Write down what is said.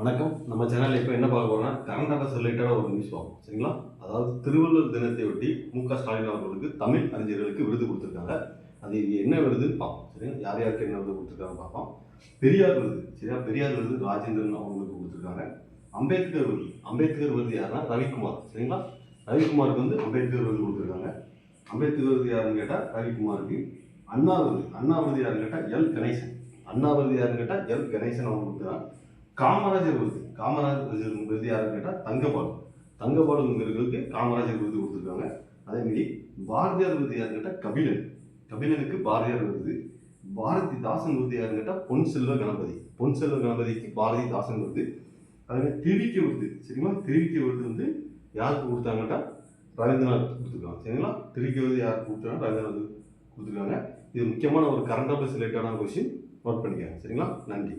வணக்கம். நம்ம சேனலில் இப்போ என்ன பார்க்க போறோம்னா கரண்ட் அஃபேர்ஸ் ரிலேட்டடாக ஒரு நியூஸ் பார்ப்போம். சரிங்களா? அதாவது திருவள்ளுவர் தினத்தை ஒட்டி மு க ஸ்டாலின் அவர்களுக்கு தமிழ் அறிஞர்களுக்கு விருது கொடுத்துருக்காங்க. அது என்ன விருதுன்னு பார்ப்போம். சரிங்களா? யார் யாருக்கு என்ன விருது கொடுத்துருக்காங்க பார்ப்போம். பெரியார் விருது. சரியா? பெரியார் விருது ராஜேந்திரன் அவங்களுக்கு கொடுத்துருக்காங்க. அம்பேத்கர் விருது. அம்பேத்கர் விருது யாருன்னா ரவிக்குமார். சரிங்களா? ரவிக்குமாருக்கு வந்து அம்பேத்கர் விருது கொடுத்துருக்காங்க. அம்பேத்கர் விருது யாருன்னு கேட்டால் ரவிக்குமாருக்கு. அண்ணா விருது. அண்ணா விருது யாருன்னு கேட்டால் எல் கணேசன். அண்ணா விருது யாருன்னு கேட்டால் எல் கணேசன் அவங்க கொடுத்துருக்காங்க காமராஜர் விருது. காமராஜர் விருது யாருன்னு கேட்டால் தங்கபாலு. தங்கபாலுங்கிறவங்களுக்கு காமராஜர் விருது கொடுத்துருக்காங்க. அதேமாரி பாரதியார் விருது யாருன்னு கேட்டால் கபிலன். கபிலனுக்கு பாரதியார் விருது. பாரதி தாசன் விருது யாருன்னு கேட்டால் பொன் செல்வ கணபதி. பொன் செல்வ கணபதிக்கு பாரதி தாசன் விருது அதேமாதிரி திருவிக்க விருது. சரிங்களா? திருவிக்க விருது வந்து யாருக்கு கொடுத்தாங்கன்னா ரவீந்திரநாத் கொடுத்துருக்காங்க. சரிங்களா? திருவிக்க விருது யாருக்கு கொடுத்தாங்க ரவீந்திரநாத் கொடுத்துருக்காங்க. இது முக்கியமான ஒரு கரண்ட் அஃபேர்ஸ் ரிலேட்டடான கொஸ்டின் நோட் பண்ணிக்கோங்க. சரிங்களா? நன்றி.